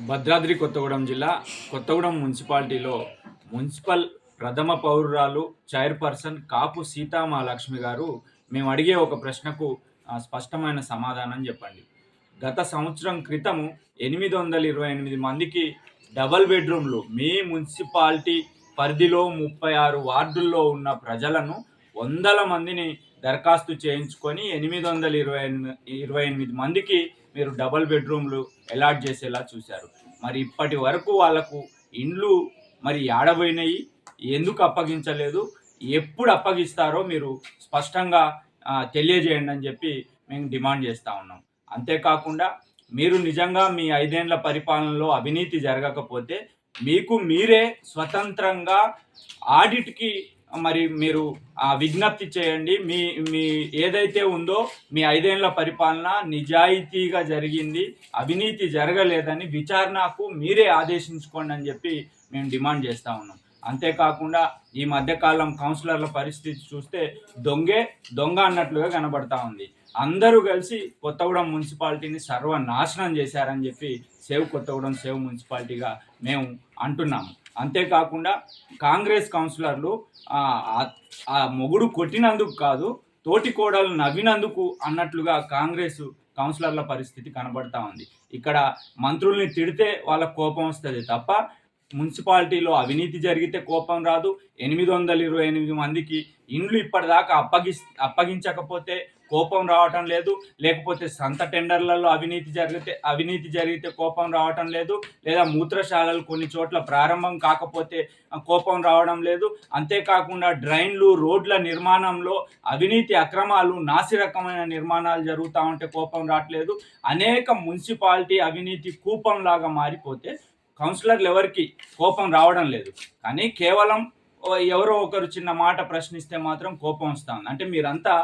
భద్రాద్రి కొత్తగూడెం జిల్లా కొత్తగూడెం మున్సిపాలిటీలో మున్సిపల్ ప్రథమ పౌరురాలు చైర్పర్సన్ కాపు సీతామహాలక్ష్మి గారు మేము అడిగే ఒక ప్రశ్నకు స్పష్టమైన సమాధానం చెప్పండి. గత సంవత్సరం క్రితము ఎనిమిది వందల ఇరవై ఎనిమిది మందికి డబల్ బెడ్రూమ్లు మీ మున్సిపాలిటీ పరిధిలో ముప్పై ఆరు వార్డుల్లో ఉన్న ప్రజలను వందల మందిని దరఖాస్తు చేయించుకొని ఎనిమిది వందల ఇరవై ఎనిమిది ఇరవై ఎనిమిది మందికి మీరు డబల్ బెడ్రూమ్లు అలాట్ చేసేలా చూశారు. మరి ఇప్పటి వరకు వాళ్ళకు ఇండ్లు మరి ఆడబోయినాయి ఎందుకు అప్పగించలేదు ఎప్పుడు అప్పగిస్తారో మీరు స్పష్టంగా తెలియజేయండి అని చెప్పి మేము డిమాండ్ చేస్తూ ఉన్నాం. అంతేకాకుండా మీరు నిజంగా మీ ఐదేండ్ల పరిపాలనలో అవినీతి జరగకపోతే మీకు మీరే స్వతంత్రంగా ఆడిట్కి మరి మీరు ఆ, విజ్ఞప్తి చేయండి. మీ మీ ఏదైతే ఉందో మీ ఐదేళ్ళ పరిపాలన నిజాయితీగా జరిగింది. అవినీతి జరగలేదని విచారణకు మీరే ఆదేశించుకోండి అని చెప్పి మేము డిమాండ్ చేస్తూ ఉన్నాం. అంతేకాకుండా ఈ మధ్యకాలం కౌన్సిలర్ల పరిస్థితి చూస్తే దొంగే దొంగ అన్నట్లుగా కనబడతా ఉంది. అందరూ కలిసి కొత్తగూడెం మున్సిపాలిటీని సర్వనాశనం చేశారని చెప్పి సేవ్ కొత్తగూడెం సేవ్ మున్సిపాలిటీగా మేము అంటున్నాము. అంతేకాకుండా కాంగ్రెస్ కౌన్సిలర్లు ఆ, మొగుడు కొట్టినందుకు కాదు తోటి కోడలు నవ్వినందుకు అన్నట్లుగా కాంగ్రెస్ కౌన్సిలర్ల పరిస్థితి కనబడతా ఉంది. ఇక్కడ మంత్రుల్ని తిడితే వాళ్ళకు కోపం వస్తుంది తప్ప మున్సిపాలిటీలో అవినీతి జరిగితే కోపం రాదు. ఎనిమిది వందల ఇరవై ఎనిమిది మందికి ఇండ్లు ఇప్పటిదాకా అప్పగి అప్పగించకపోతే కోపం రావటం లేదు. లేకపోతే సంత టెండర్లలో అవినీతి జరిగితే అవినీతి జరిగితే కోపం రావటం లేదు. లేదా మూత్రశాలలు కొన్ని చోట్ల ప్రారంభం కాకపోతే కోపం రావడం లేదు. అంతేకాకుండా డ్రైన్లు రోడ్ల నిర్మాణంలో అవినీతి అక్రమాలు నాసిరకమైన నిర్మాణాలు జరుగుతూ ఉంటే కోపం రావట్లేదు. అనేక మున్సిపాలిటీ అవినీతి కూపంలాగా మారిపోతే కౌన్సిలర్లు ఎవరికి కోపం రావడం లేదు. కానీ కేవలం ఎవరో ఒకరు చిన్న మాట ప్రశ్నిస్తే మాత్రం కోపం వస్తుంది అంటే మీరంతా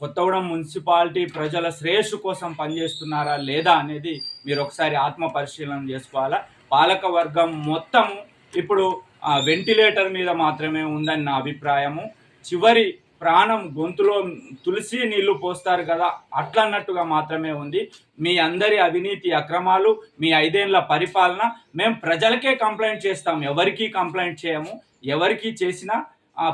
కొత్తగూడెం మున్సిపాలిటీ ప్రజల శ్రేయస్సు కోసం పనిచేస్తున్నారా లేదా అనేది మీరు ఒకసారి ఆత్మ పరిశీలన చేసుకోవాలా? పాలక వర్గం మొత్తము ఇప్పుడు వెంటిలేటర్ మీద మాత్రమే ఉందని నా అభిప్రాయము. చివరి ప్రాణం గొంతులో తులసి నీళ్ళు పోస్తారు కదా అట్లన్నట్టుగా మాత్రమే ఉంది. మీ అందరి అవినీతి అక్రమాలు మీ ఐదేళ్ళ పరిపాలన మేము ప్రజలకే కంప్లైంట్ చేస్తాం. ఎవరికీ కంప్లైంట్ చేయము. ఎవరికి చేసినా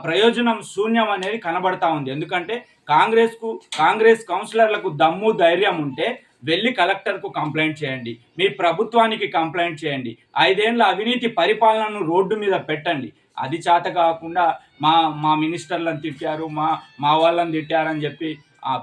ప్రయోజనం శూన్యం అనేది కనబడతా ఉంది. ఎందుకంటే కాంగ్రెస్కు కాంగ్రెస్ కౌన్సిలర్లకు దమ్ము ధైర్యం ఉంటే వెళ్ళి కలెక్టర్కు కంప్లైంట్ చేయండి. మీ ప్రభుత్వానికి కంప్లైంట్ చేయండి. ఐదేళ్ళ అవినీతి పరిపాలనను రోడ్డు మీద పెట్టండి. అది చేత కాకుండా మా మా మినిస్టర్లను తిట్టారు మా మా వాళ్ళని తిట్టారని చెప్పి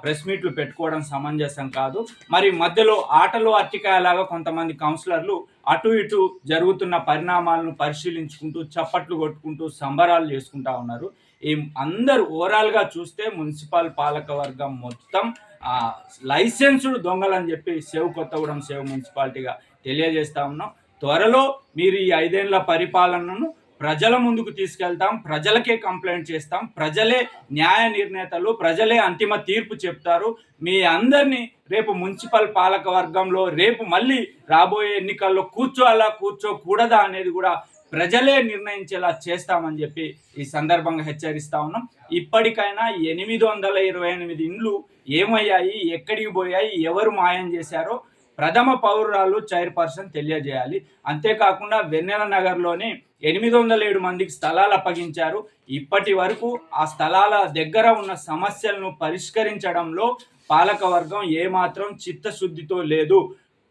ప్రెస్ మీట్లు పెట్టుకోవడం సమంజసం కాదు. మరి మధ్యలో ఆటలో అట్టికాయలాగా కొంతమంది కౌన్సిలర్లు అటు ఇటు జరుగుతున్న పరిణామాలను పరిశీలించుకుంటూ చప్పట్లు కొట్టుకుంటూ సంబరాలు చేసుకుంటా ఉన్నారు. ఈ అందరు ఓవరాల్గా చూస్తే మున్సిపల్ పాలక వర్గం మొత్తం లైసెన్సుడు దొంగలని చెప్పి సేవ్ కొత్తగూడెం సేవ్ మున్సిపాలిటీగా తెలియజేస్తా ఉన్నాం. త్వరలో మీరు ఈ ఐదేళ్ళ పరిపాలనను ప్రజల ముందుకు తీసుకెళ్తాం ప్రజలకే కంప్లైంట్ చేస్తాం ప్రజలే న్యాయ నిర్ణేతలు ప్రజలే అంతిమ తీర్పు చెప్తారు. మీ అందరినీ రేపు మున్సిపల్ పాలక వర్గంలో రేపు మళ్ళీ రాబోయే ఎన్నికల్లో కూర్చోాలా కూర్చోకూడదా అనేది కూడా ప్రజలే నిర్ణయించేలా చేస్తామని చెప్పి ఈ సందర్భంగా హెచ్చరిస్తా ఉన్నాం. ఇప్పటికైనా ఎనిమిది వందల ఇరవై ఎనిమిది ఇండ్లు ఏమయ్యాయి ఎక్కడికి పోయాయి ఎవరు మాయం చేశారో ప్రథమ పౌరురాలు చైర్పర్సన్ తెలియజేయాలి. అంతేకాకుండా వెన్నెల నగర్లోని ఎనిమిది వందల ఏడు మందికి స్థలాలు అప్పగించారు. ఇప్పటి వరకు ఆ స్థలాల దగ్గర ఉన్న సమస్యలను పరిష్కరించడంలో పాలకవర్గం ఏమాత్రం చిత్తశుద్ధితో లేదు.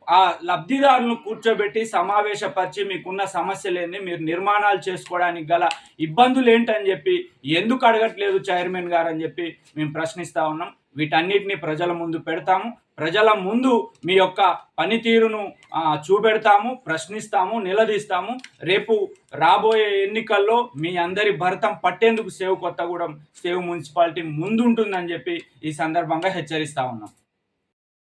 ఆ లబ్ధిదారులను కూర్చోబెట్టి సమావేశపరిచి మీకున్న సమస్యలేని మీరు నిర్మాణాలు చేసుకోవడానికి గల ఇబ్బందులు ఏంటని చెప్పి ఎందుకు అడగట్లేదు చైర్మన్ గారు అని చెప్పి మేము ప్రశ్నిస్తా ఉన్నాం. వీటన్నిటిని ప్రజల ముందు పెడతాము. ప్రజల ముందు మీ యొక్క పనితీరును చూపెడతాము ప్రశ్నిస్తాము నిలదీస్తాము. రేపు రాబోయే ఎన్నికల్లో మీ అందరి భరతం పట్టేందుకు సేవ్ కొత్తగూడెం సేవ్ మున్సిపాలిటీ ముందుంటుందని చెప్పి ఈ సందర్భంగా హెచ్చరిస్తా ఉన్నాం.